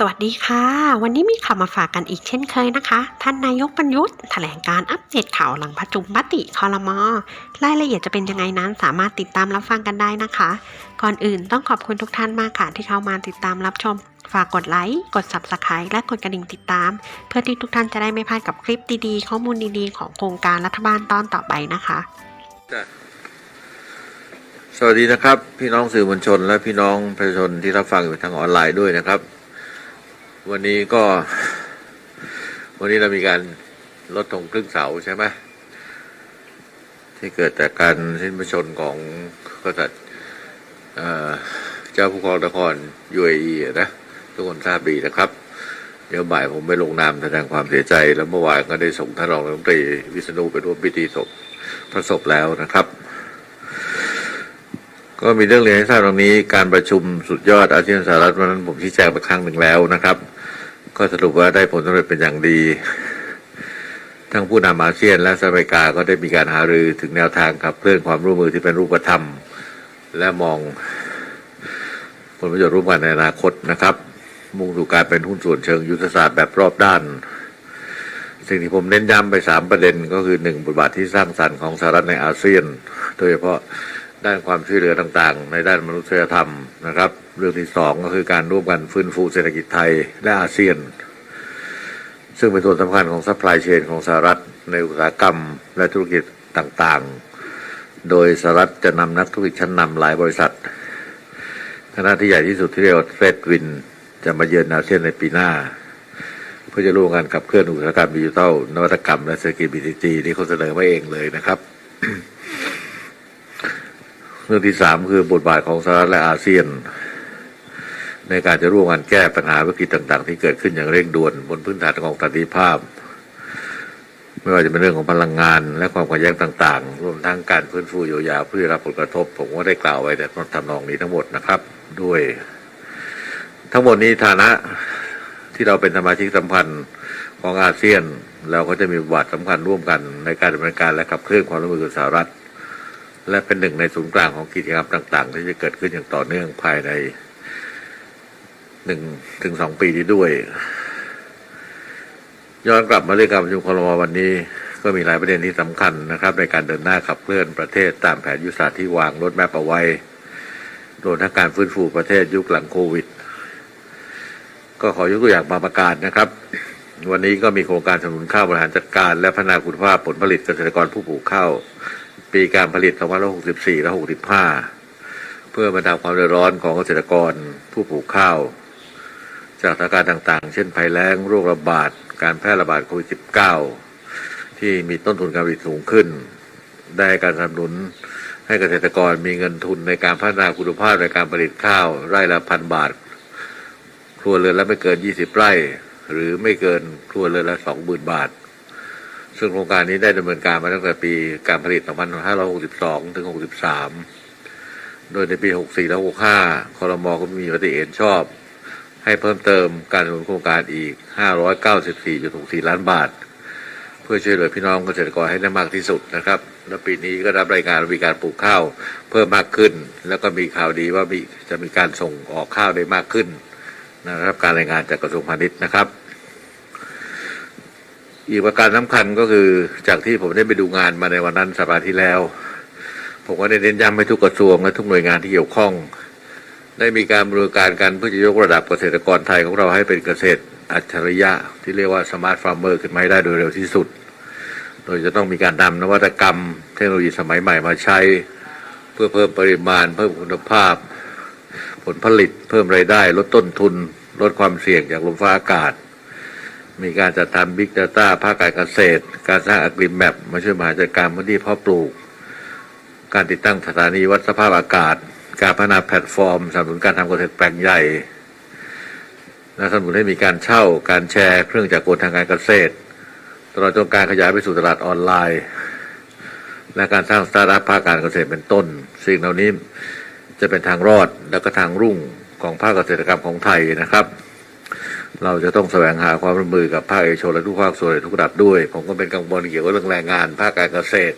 สวัสดีค่ะ วันนี้มีข่าวมาฝากกันอีกเช่นเคยนะคะ ท่านนายกประยุทธ์แถลงการอัปเดตข่าวหลังประชุมมติคอรมอรายละเอียดจะเป็นยังไงนั้นสามารถติดตามรับฟังกันได้นะคะ ก่อนอื่นต้องขอบคุณทุกท่านมากค่ะ ที่เข้ามาติดตามรับชม ฝากกดไลค์กด Subscribe และกดกระดิ่งติดตาม เพื่อที่ทุกท่านจะได้ไม่พลาดกับคลิปดีๆ ข้อมูลดีๆ ของโครงการรัฐบาลตอนต่อไปนะคะ สวัสดีนะครับ พี่น้องสื่อมวลชน และพี่น้องประชาชนที่รับฟังอยู่ทางออนไลน์ด้วยนะครับ วันนี้ก็ วันนี้เรามีการลดธงครึ่งเสาใช่ไหมที่เกิดจากการสิ้นพระชนของกษัตริย์เจ้าผู้ครองนครยูเออีนะ ทุกคนทราบดีนะครับ เดี๋ยวบ่ายผมไปลงนามแสดงความเสียใจ แล้วเมื่อวานก็ได้ส่งท่านรองรัฐมนตรีวิษณุไปร่วมพิธีศพพระศพแล้วนะครับ ก็มีเรื่องเรียนให้ทราบตรงนี้การประชุมสุดยอดอาเซียนสหรัฐวันนั้นผมชี้แจงไปครั้งหนึ่งแล้วนะครับ ก็สรุปว่าได้ผลสำเร็จเป็นอย่างดี ทั้งผู้นำอาเซียนและสหรัฐอเมริกาก็ได้มีการหารือถึงแนวทางขับเคลื่อนความร่วมมือที่เป็นรูปธรรม และมองผลประโยชน์ร่วมกันในอนาคตนะครับ มุ่งสู่การเป็นหุ้นส่วนเชิงยุทธศาสตร์แบบรอบด้าน สิ่งที่ผมเน้นย้ำไปสามประเด็นก็คือหนึ่งบทบาทที่สร้างสรรค์ของสหรัฐในอาเซียน โดยเฉพาะ ด้านความช่วยเหลือต่างๆ ในด้านมนุษยธรรมนะครับ เรื่องที่สองก็คือการร่วมกันฟื้นฟูเศรษฐกิจไทยและอาเซียน ซึ่งเป็นส่วนสำคัญของซัพพลายเชนของสหรัฐในอุตสาหกรรมและธุรกิจต่างๆ โดยสหรัฐจะนำนักธุรกิจชั้นนำหลายบริษัทคณะที่ใหญ่ที่สุดที่เรียกว่าเฟดวินจะมาเยือนอาเซียนในปีหน้า เพื่อจะร่วมกันขับเคลื่อนอุตสาหกรรมดิจิทัลนวัตกรรมและเศรษฐกิจบีทีจีที่เขาเสนอมาเองเลยนะครับ รื่องที่สามคือบทบาทของสหรัฐและอาเซียน ในการจะร่วมกันแก้ปัญหาวิกฤตต่าง ๆ ที่เกิดขึ้นอย่างเร่งด่วนบนพื้นฐานของสันติภาพ ไม่ว่าจะเป็นเรื่องของพลังงาน และความขัดแย้งต่าง ๆ รวมทั้งการฟื้นฟูเยียวยาผู้ได้รับผลกระทบ ผมก็ได้กล่าวไว้แต่ทำนองนี้ทั้งหมดนะครับ ด้วย ทั้งหมดนี้ฐานะที่เราเป็นสมาชิกสัมพันธ์ของอาเซียนเราก็จะมีบทบาทสำคัญร่วมกันในการดำเนินการและขับเคลื่อนความร่วมมือกับสหรัฐ และเป็นหนึ่งในศูนย์กลางของกิจกรรมต่าง ๆ ที่จะเกิดขึ้นอย่างต่อเนื่องภายในหนึ่งถึงสองปีนี้ด้วย ย้อนกลับมาเรื่องการประชุมครมวันนี้ ก็มีหลายประเด็นที่สำคัญนะครับ ในการเดินหน้าขับเคลื่อนประเทศตามแผนยุทธศาสตร์ที่วางรถแมพเอาไว้รวมทั้งการฟื้นฟูประเทศยุคหลังโควิด ก็ขอยกตัวอย่างบางประการนะครับ วันนี้ก็มีโครงการสนับสนุนข้าวบริหารจัดการ และพัฒนาคุณภาพผลผลิตเกษตรกรผู้ปลูกข้าว ปีการผลิต2564 และ 65 เพื่อบรรเทาความเดือดร้อนของเกษตรกรผู้ปลูกข้าว จากสถานการณ์ต่างๆ เช่นภัยแล้งโรคระบาด การแพร่ระบาดโควิด -19 ที่มีต้นทุนการผลิตสูงขึ้น ได้การสนับสนุนให้เกษตรกรมีเงินทุนในการพัฒนาคุณภาพในการผลิตข้าวไร่ละพันบาท ครัวเรือนละไม่เกิน 20 ไร่ หรือไม่เกินครัวเรือนละ 20,000 บาท ซึ่งโครงการนี้ได้ดำเนินการมาตั้งแต่ปีการผลิต 2562 ถึง 63 โดยในปี 64 และ 65 คอรมอก็มีมติเห็นชอบ ให้เพิ่มเติมการดำเนินโครงการอีก 594.64 ล้านบาท เพื่อช่วยเหลือพี่น้องเกษตรกรให้ได้มากที่สุดนะครับ และปีนี้ก็รับรายงานว่ามีการปลูกข้าวเพิ่มมากขึ้น แล้วก็มีข่าวดีว่ามีจะมีการส่งออกข้าวได้มากขึ้นนะครับการรายงานจากกระทรวงพาณิชย์นะครับ อีกประการสำคัญก็คือจากที่ผมได้ไปดูงานมาในวันนั้นสัปดาห์ที่แล้ว ผมก็ได้เน้นย้ำให้ทุกกระทรวงและทุกหน่วยงานที่เกี่ยวข้อง ได้มีการบริการกันเพื่อจะยกระดับเกษตรกรไทยของเราให้เป็นเกษตรอัจฉริยะ ที่เรียกว่าสมาร์ทฟาร์มเมอร์ขึ้นมาให้ได้โดยเร็วที่สุด โดยจะต้องมีการนำนวัตกรรม เทคโนโลยีสมัยใหม่มาใช้ เพื่อเพิ่มปริมาณ เพิ่มคุณภาพ ผลผลิต เพิ่มไรายได้ ลดต้นทุน ลดความเสี่ยงจากลมฟ้าอากาศ มีการจัดทำบิ๊ก a ต้าภาคการเกษตร การสร้างอักริมแมปมาช่วยบริหาจัดการพื้นที่เพาะปลูก การติดตั้งสถานีวัดสภาพอากาศ การพัฒนาแพลตฟอร์มสนับสนุนการทำเกษตรแปลงใหญ่และสนับสนุนให้มีการเช่าการแชร์เครื่องจักรกลทางการเกษตรตลอดจนการขยายไปสู่ตลาดออนไลน์ และการสร้างสตาร์ทอัพภาคการเกษตรเป็นต้น สิ่งเหล่านี้จะเป็นทางรอดและก็ทางรุ่งของภาคเกษตรกรรมของไทยนะครับ เราจะต้องแสวงหาความร่วมมือกับภาคเอกชนและทุกภาคส่วนในทุกระดับด้วย ผมก็เป็นกังวลเกี่ยวกับเรื่องแรงงาน ภาคการเกษตร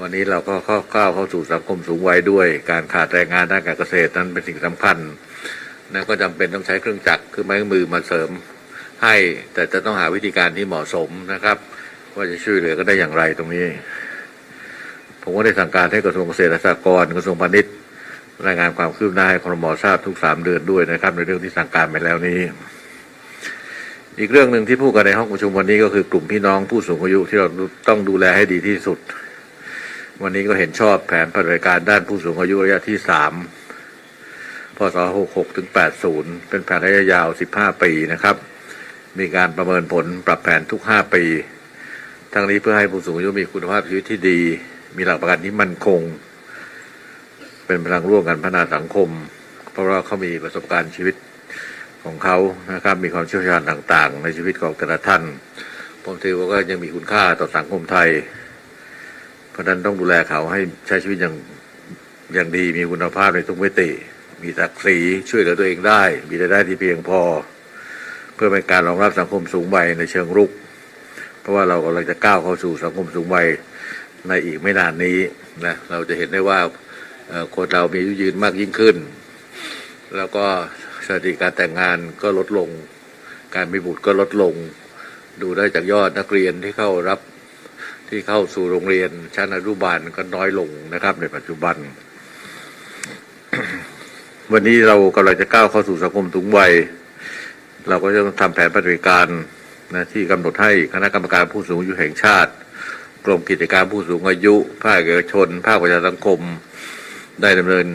วันนี้เราก็เข้าก้าวเข้าสู่สังคมสูงวัยด้วย การขาดแรงงานด้านการเกษตรนั้นเป็นสิ่งสำคัญนะก็จำเป็นต้องใช้เครื่องจักรคือไม้มือมาเสริมให้แต่จะต้องหาวิธีการที่เหมาะสมนะครับ ว่าจะช่วยเหลือก็ได้อย่างไรตรงนี้ ผมก็ได้สั่งการให้กระทรวงเกษตรและสหกรณ์กระทรวงพาณิชย์รายงานความคืบหน้าให้ครมทราบทุกสามเดือนด้วยนะครับ ในเรื่องที่สั่งการไปแล้วนี้ อีกเรื่องหนึ่งที่พูดกันในห้องประชุมวันนี้ก็คือกลุ่มพี่น้องผู้สูงอายุที่เราต้องดูแลให้ดีที่สุด วันนี้ก็เห็นชอบแผนปฏิบัติการด้านผู้สูงอายุระยะที่สามพศ66ถึง80 เป็นแผนระยะยาว 15 ปีนะครับ มีการประเมินผลปรับแผนทุก 5 ปี ทั้งนี้เพื่อให้ผู้สูงอายุมีคุณภาพชีวิตที่ดี มีหลักประกันที่มั่นคง เป็นพลังร่วมกันพัฒนาสังคม เพราะว่าเขามีประสบการณ์ชีวิต ของเขานะครับ มีความเชี่ยวชาญต่างๆ ในชีวิตของแต่ละท่านผมถือว่าก็ยังมีคุณค่าต่อสังคมไทย เพราะนั้นต้องดูแลเขาให้ใช้ชีวิตอย่างอย่างดีมีคุณภาพในทุกมิติ มีศักดิ์ศรีช่วยเหลือตัวเองได้ มีรายได้ที่เพียงพอ เพื่อเป็นการรองรับสังคมสูงวัยในเชิงรุก เพราะว่าเรากำลังจะก้าวเข้าสู่สังคมสูงวัยในอีกไม่นานนี้นะเราจะเห็นได้ว่าคนเรามีอายุยืนมากยิ่งขึ้น แล้วก็ สถิติการแต่งงานก็ลดลง การมีบุตรก็ลดลง ดูได้จากยอดนักเรียนที่เข้ารับที่เข้าสู่โรงเรียนชั้นอนุบาลก็น้อยลงนะครับ ในปัจจุบัน วันนี้เรากำลังจะก้าวเข้าสู่สังคมสูงวัย เราก็จะต้องทำแผนปฏิบัติการนะที่กำหนดให้คณะกรรมการผู้สูงอายุแห่งชาติ กรมกิจการผู้สูงอายุ ภาคเอกชน ภาคประชาสังคม ได้ดำเนิน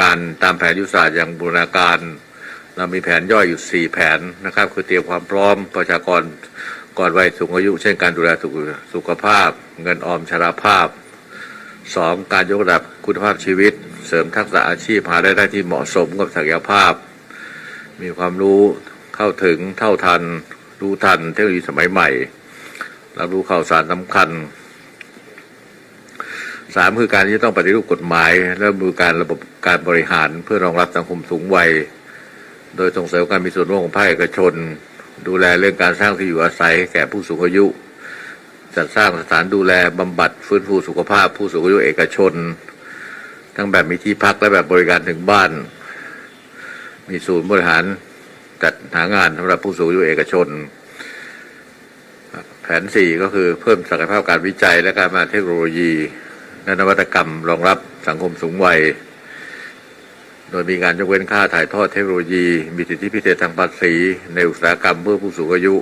การตามแผนยุทธศาสตร์อย่างบูรณาการ เรามีแผนย่อยอยู่ 4 แผนนะครับ คือเตรียมความพร้อมประชากรก่อนวัยสูงอายุ เช่นการดูแลสุขสุขภาพ เงินออมชราภาพ 2. การยกระดับคุณภาพชีวิต เสริมทักษะอาชีพหารายได้ที่เหมาะสมกับศักยภาพ มีความรู้เข้าถึงเท่าทัน รู้ทันเทคโนโลยีสมัยใหม่รับรู้ข่าวสารสำคัญสามคือการที่ต้องปฏิรูปกฎหมาย และมือการระบบการบริหารเพื่อรองรับสังคมสูงวัย โดยส่งเสริมการมีส่วนร่วมของภาคเอกชน ดูแลเรื่องการสร้างที่อยู่อาศัยแก่ผู้สูงอายุ จัดสร้างสถานดูแลบำบัดฟื้นฟูสุขภาพผู้สูงอายุเอกชน ทั้งแบบมีที่พักและแบบบริการถึงบ้าน มีศูนย์บริหารจัดหางานสำหรับผู้สูงอายุเอกชน แผนสี่ก็คือเพิ่มศักยภาพการวิจัยและการมาเทคโนโลยีและนวัตกรรมรองรับสังคมสูงวัย ดยมีการยกเว้นค่าถ่ายทอดเทคโนโลยี มีสิทธิพิเศษทางภาษี ในอุตสาหกรรมเพื่อผู้สูงอายุ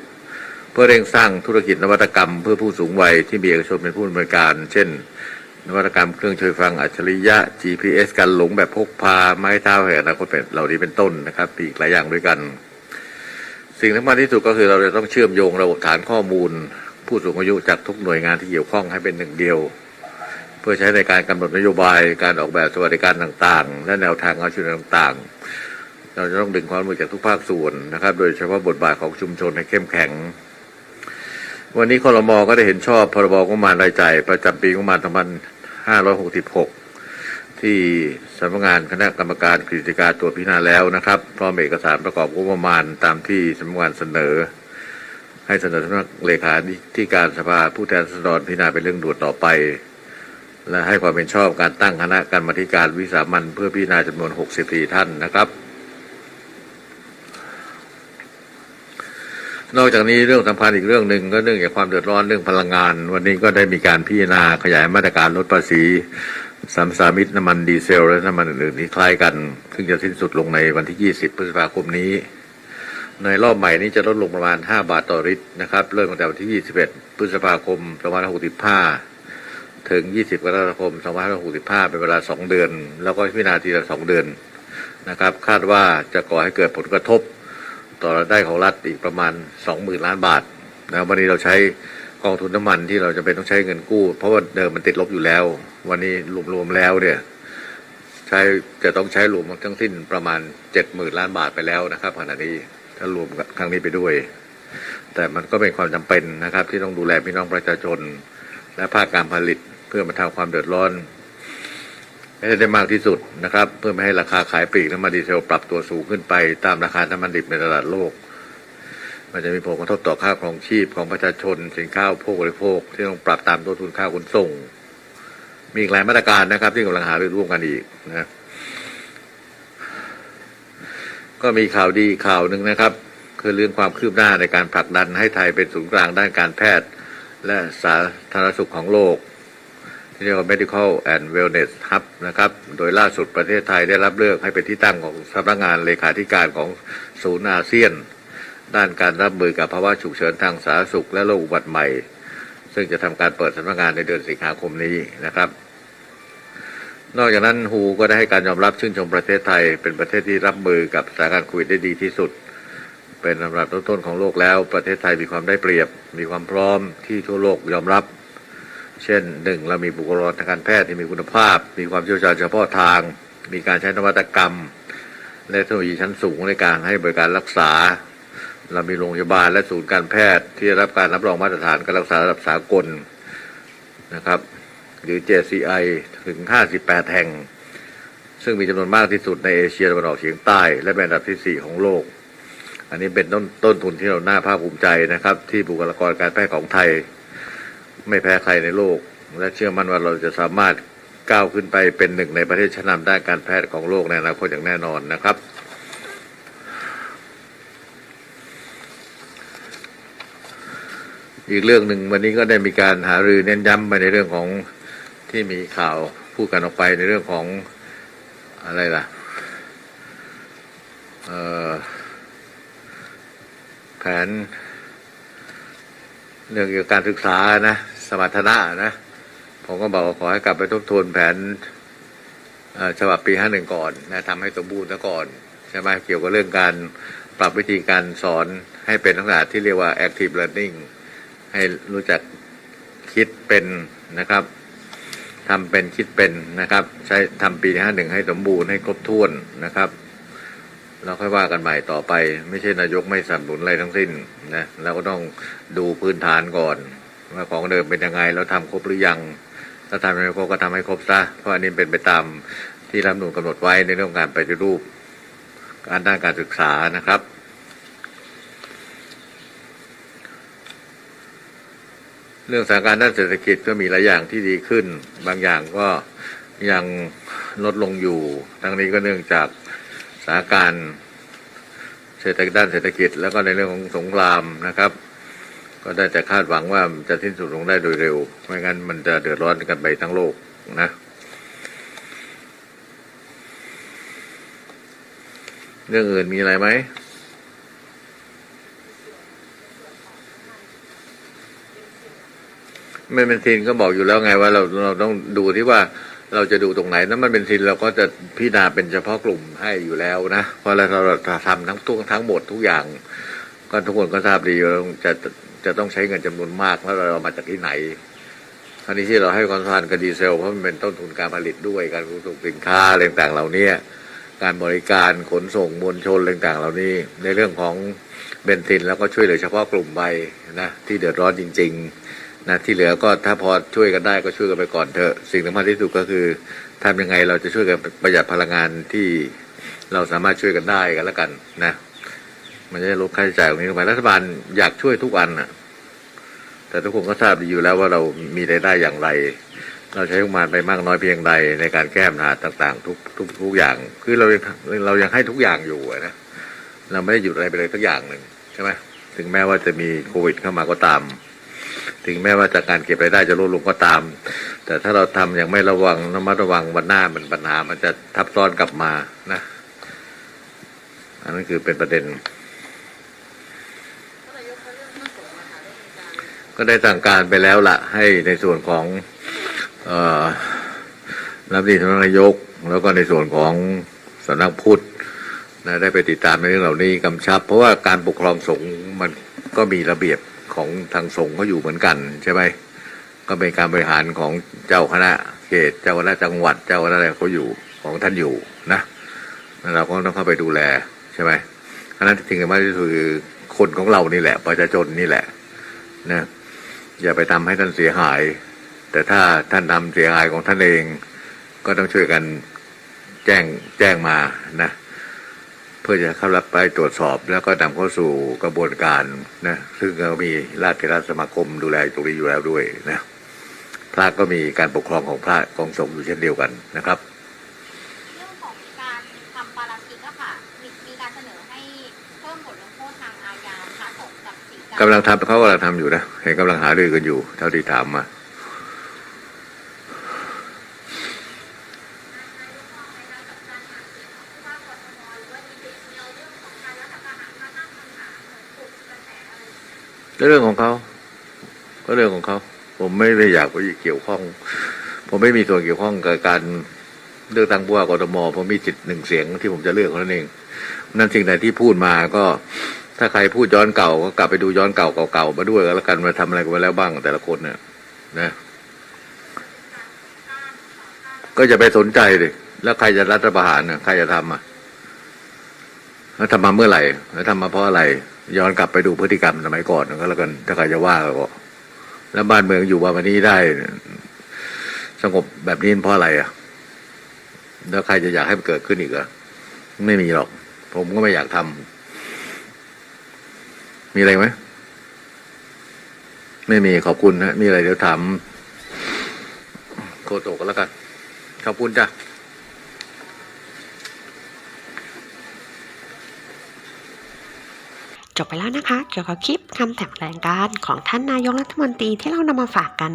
เพื่อเร่งสร้างธุรกิจนวัตกรรม เพื่อผู้สูงวัยที่มีเอกชนเป็นผู้ดำเนินการ เช่น นวัตกรรมเครื่องช่วยฟังอัจฉริยะ GPS การหลงแบบพกพาไม้เท้าแห่งอนาคตเป็นเหล่านี้เป็นต้นนะครับอีกหลายอย่างด้วยกัน สิ่งสำคัญที่สุดก็คือเราจะต้องเชื่อมโยงระบบฐานข้อมูล ผู้สูงอายุจากทุกหน่วยงานที่เกี่ยวข้องให้เป็นหนึ่งเดียว เพื่อใช้ในการกำหนดนโยบายการออกแบบสวัสดิการต่างๆ และแนวทางเอาช่วยเหลือต่างๆ เราจะต้องดึงความร่วมมือจากทุกภาคส่วนนะครับ โดยเฉพาะบทบาทของชุมชนให้เข้มแข็ง วันนี้คอรมอก็ได้เห็นชอบพรบงบประมาณรายจ่ายประจำปีงบประมาณ2566 ที่สำนักงานคณะกรรมการกฤษฎีกาตรวจพิจารณาแล้วนะครับพร้อมเอกสารประกอบงบประมาณตามที่สำนักงานเสนอให้เสนอสำนักเลขาที่การสภาผู้แทนราษฎรพิจารณาเป็นเรื่องด่วนต่อไป และให้ความเป็นชอบการตั้งคณะกรรมติการวิสามันเพื่อพิจารณาจำนวน 64 ท่านนะครับ นอกจากนี้เรื่องสำคัญอีกเรื่องหนึ่งก็เรื่องเกี่ยวกับความเดือดร้อนเรื่องพลังงาน วันนี้ก็ได้มีการพิจารณาขยายมาตรการลดภาษีสัมสามิตน้ำมันดีเซล และน้ำมันอื่นๆที่คล้ายกัน ซึ่งจะสิ้นสุดลงในวันที่ 20 พฤษภาคมนี้ ในรอบใหม่นี้จะลดลงประมาณ 5 บาทต่อลิตรนะครับ เริ่มตั้งแต่วันที่ 21 พฤษภาคม 2565 ถึง 20 กรกฎาคม 2565 เป็นเวลา 2 เดือน แล้วก็พิจารณาทีละ 2 เดือนนะครับ คาดว่าจะก่อให้เกิดผลกระทบ ต่อรายได้ของรัฐอีกประมาณ 20,000 ล้านบาทนะวันนี้เราใช้กองทุนน้ำมันที่เราจะเป็นต้องใช้เงินกู้ เพราะว่าเดิมมันติดลบอยู่แล้ว วันนี้รวมๆแล้วเนี่ยใช้จะต้องใช้รวมทั้งสิ้นประมาณ 70,000 ล้านบาทไปแล้วนะครับขณะนี้ถ้ารวมกับครั้งนี้ไปด้วย แต่มันก็เป็นความจำเป็นนะครับ ที่ต้องดูแลพี่น้องประชาชน และภาคการผลิต พื่อมาทำความเดือดร้อนให้ได้มากที่สุดนะครับ เพื่อไม่ให้ราคาขายปลีกน้ำมันดีเซลปรับตัวสูงขึ้นไป ตามราคาน้ำมันดิบในตลาดโลก มันจะมีผลกระทบต่อค่าครองชีพของประชาชนสินค้าโภคบริโภค ที่ต้องปรับตามต้นทุนค่าขนส่ง มีอีกหลายมาตรการนะครับ ที่กำลังหารือร่วมกันอีกนะก็มีข่าวดีข่าวหนึ่งนะครับ คือเรื่องความคืบหน้าในการผลักดันให้ไทยเป็นศูนย์กลางด้านการแพทย์ และสาธารณสุขของโลก เรียกว่า medical and wellness hub นะครับ โดยล่าสุดประเทศไทยได้รับเลือกให้เป็นที่ตั้งของสำนักงานเลขาธิการของศูนย์อาเซียน ด้านการรับมือกับภาวะฉุกเฉินทางสาธารณสุขและโรคอุบัติใหม่ ซึ่งจะทำการเปิดสำนักงานในเดือนสิงหาคมนี้นะครับ นอกจากนั้นฮูก็ได้ให้การยอมรับชื่นชมประเทศไทย เป็นประเทศที่รับมือกับสถานการณ์โควิดได้ดีที่สุด เป็นลำดับต้นๆของโลกแล้ว ประเทศไทยมีความได้เปรียบ มีความพร้อมที่ทั่วโลกยอมรับ เช่นหนึ่งเรามีบุคลากรทางการแพทย์ที่มีคุณภาพ มีความเชี่ยวชาญเฉพาะทาง มีการใช้นวัตกรรมและเทคโนโลยีชั้นสูงในการให้บริการรักษา เรามีโรงพยาบาลและศูนย์การแพทย์ ที่ได้รับการรับรองมาตรฐานการรักษาระดับสากลนะครับ หรือ JCI ถึง 58 แห่ง ซึ่งมีจำนวนมากที่สุดในเอเชียตะวันออกเฉียงใต้ และเป็นอันดับที่ 4 ของโลก อันนี้เป็นต้นต้นทุนที่เราหน่าภาคภูมิใจนะครับ ที่บุคลากรการแพทย์ของไทย ไม่แพ้ใครในโลก และเชื่อมั่นว่าเราจะสามารถก้าวขึ้นไปเป็นหนึ่งในประเทศชั้นนำด้านการแพทย์ของโลกในอนาคตอย่างแน่นอนนะครับ อีกเรื่องหนึ่งวันนี้ก็ได้มีการหารือเน้นย้ำไปในเรื่องของที่มีข่าวพูดกันออกไปในเรื่องของอะไรล่ะแผนเรื่องเกี่ยวกับการศึกษานะ มรรถนะนะ ผมก็บอกขอให้กลับไปทบทวนแผนฉบับปีห้าหนึ่งก่อนนะทำให้สมบูรณ์ซะก่อนใช่ไหมเกี่ยวกับเรื่องการปรับวิธีการสอนให้เป็นลักษณะที่เรียกว่า active learning ให้รู้จักคิดเป็นนะครับทำเป็นคิดเป็นนะครับ ใช้ทำปีห้าหนึ่งให้สมบูรณ์ให้ครบถ้วนนะครับเราค่อยว่ากันใหม่ต่อไป ไม่ใช่นายกไม่สนับสนุนอะไรทั้งสิ้นนะเราก็ต้องดูพื้นฐานก่อน ว่าของเดิมเป็นยังไงแล้วทำครบหรือยังถ้าทำไม่ครบก็ทำให้ครบซะเพราะอันนี้เป็นไปตามที่รัฐมนูญกำหนดไว้ในเรื่องการปฏิรูปการด้านการศึกษานะครับ เรื่องสถานการณ์ด้านเศรษฐกิจก็มีหลายอย่างที่ดีขึ้น บางอย่างก็ยังลดลงอยู่ ทั้งนี้ก็เนื่องจากสถานการณ์เศรษฐกิจด้านเศรษฐกิจแล้วก็ในเรื่องของสงครามนะครับ ก็ได้แต่คาดหวังว่าจะสิ้นสุดลงได้โดยเร็ว ไม่งั้นมันจะเดือดร้อนกันไปทั้งโลกนะ เรื่องอื่นมีอะไรไหมไม่เป็นทินก็บอกอยู่แล้วไงว่าเราเราต้องดูที่ว่าเราจะดูตรงไหนนั้นมันเป็นทินเราก็จะพิจารณาเป็นเฉพาะกลุ่มให้อยู่แล้วนะ เพราะเราเราทำทั้งทุกทั้งหมดทุกอย่าง ก็ทุกคนก็ทราบดีว่าจะจะต้องใช้เงินจำนวนมากแล้วเรามาจากที่ไหนคราวนี้ที่เราให้ความสำคัญกับดีเซลเพราะมันเป็นต้นทุนการผลิตด้วยการขนส่งสินค้าอะไรต่างๆเหล่านี้การบริการขนส่งมวลชนอะไรต่างๆเหล่านี้ ในเรื่องของเบนซินแล้วก็ช่วยเหลือเฉพาะกลุ่มไปนะที่เดือดร้อนจริง ๆนะที่เหลือก็ถ้าพอช่วยกันได้ก็ช่วยกันไปก่อนเถอะสิ่งสำคัญที่สุดก็คือทำยังไงเราจะช่วยกันประหยัดพลังงานที่เราสามารถช่วยกันได้กันแล้วกันนะ มันจะได้ลดค่าใช้จ่ายตรงนี้ลงไปรัฐบาลอยากช่วยทุกอันน่ะ แต่ทุกคนก็ทราบดีอยู่แล้วว่าเรามีรายได้อย่างไร เราใช้งบประมาณไปมากน้อยเพียงใดในการแก้ปัญหาต่าง ๆ ทุกทุกทุกอย่าง คือเราเรายังให้ทุกอย่างอยู่นะเราไม่ได้หยุดอะไรไปเลยสักอย่างหนึ่งใช่ไหมถึงแม้ว่าจะมีโควิดเข้ามาก็ตาม ถึงแม้ว่าจากการเก็บรายได้จะลดลงก็ตาม แต่ถ้าเราทำอย่างไม่ระวังระมัดระวังวันหน้ามันปัญหามันจะทับซ้อนกลับมานะ อันนั้นคือเป็นประเด็น ก็ได้สั่งการไปแล้วละให้ในส่วนของเอ่อรับดีสำนักนายก แล้วก็ในส่วนของสำนักพุทธนะได้ไปติดตามในเรื่องเหล่านี้กำชับ เพราะว่าการปกครองสงฆ์มันก็มีระเบียบของทางสงฆ์เขาอยู่เหมือนกันใช่ไหมก็เป็นการบริหารของเจ้าคณะเขตเจ้าคณะจังหวัดเจ้าคณะอะไรเขาอยู่ของท่านอยู่นะเราก็ต้องเข้าไปดูแลใช่ไหมเพราะฉะนั้นสิ่งสำคัญที่สุดคือคนของเรานี่แหละประชาชนนี่แหละนะ อย่าไปทำให้ท่านเสียหาย แต่ถ้าท่านทำเสียหายของท่านเอง ก็ต้องช่วยกันแจ้งแจ้งมานะ เพื่อจะเข้ารับไปตรวจสอบแล้วก็นำเข้าสู่กระบวนการนะซึ่งก็มีราชเทรสมาคมดูแลตรงนี้อยู่แล้วด้วยนะพระก็มีการปกครองของพระของสงฆ์อยู่เช่นเดียวกันนะครับ เรื่องของการทำปาราชิกอะค่ะ มีมีการเสนอ กำลังทำเขากำลังทำอยู่นะเห็นกำลังหารือกันอยู่ เท่าที่ถามมาเรื่องของเขาก็เรื่องของเขาผมไม่ได้อยากไปเกี่ยวข้อง ผมไม่มีส่วนเกี่ยวข้องกับการเลือกตั้งผู้ว่ากทมผมมีจิตหนึ่งเสียงที่ผมจะเลือกเท่านั้นเองนั่นสิ่งใดที่พูดมาก็ ถ้าใครพูดย้อนเก่าก็กลับไปดูย้อนเก่าเก่าๆมาด้วยแล้วกันมาทำอะไรกันมาแล้วบ้างแต่ละคนเนี่ยนะ ก็จะไปสนใจเลยแล้วใครจะรัฐประหารน่ะใครจะทำอะแล้วทำมาเมื่อไหร่แล้วทำมาเพราะอะไร ย้อนกลับไปดูพฤติกรรมสมัยก่อนก็แล้วกันถ้าใครจะว่าก็แล้วบ้านเมืองอยู่มาวันนี้ได้ สงบแบบนี้เพราะอะไรอะ แล้วใครจะอยากให้มันเกิดขึ้นอีกอะไม่มีหรอก ผมก็ไม่อยากทำ มีอะไรไหมไม่มีขอบคุณนะมีอะไรเดี๋ยวถามโคโตะก็แล้วกัน ขอบคุณจ้ะจบไปแล้วนะคะ เกี่ยวกับคลิปคำแถลงการณ์ของท่านนายกรัฐมนตรีที่เรานำมาฝากกัน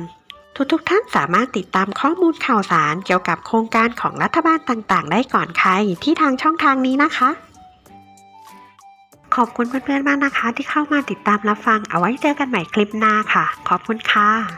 ทุกๆท่านสามารถติดตามข้อมูลข่าวสารเกี่ยวกับโครงการของรัฐบาลต่างๆ ได้ก่อนใครที่ทางช่องทางนี้นะคะ ขอบคุณเพื่อนๆมากนะคะ ที่เข้ามาติดตามรับฟังเอาไว้เจอกันใหม่คลิปหน้าค่ะ ขอบคุณค่ะ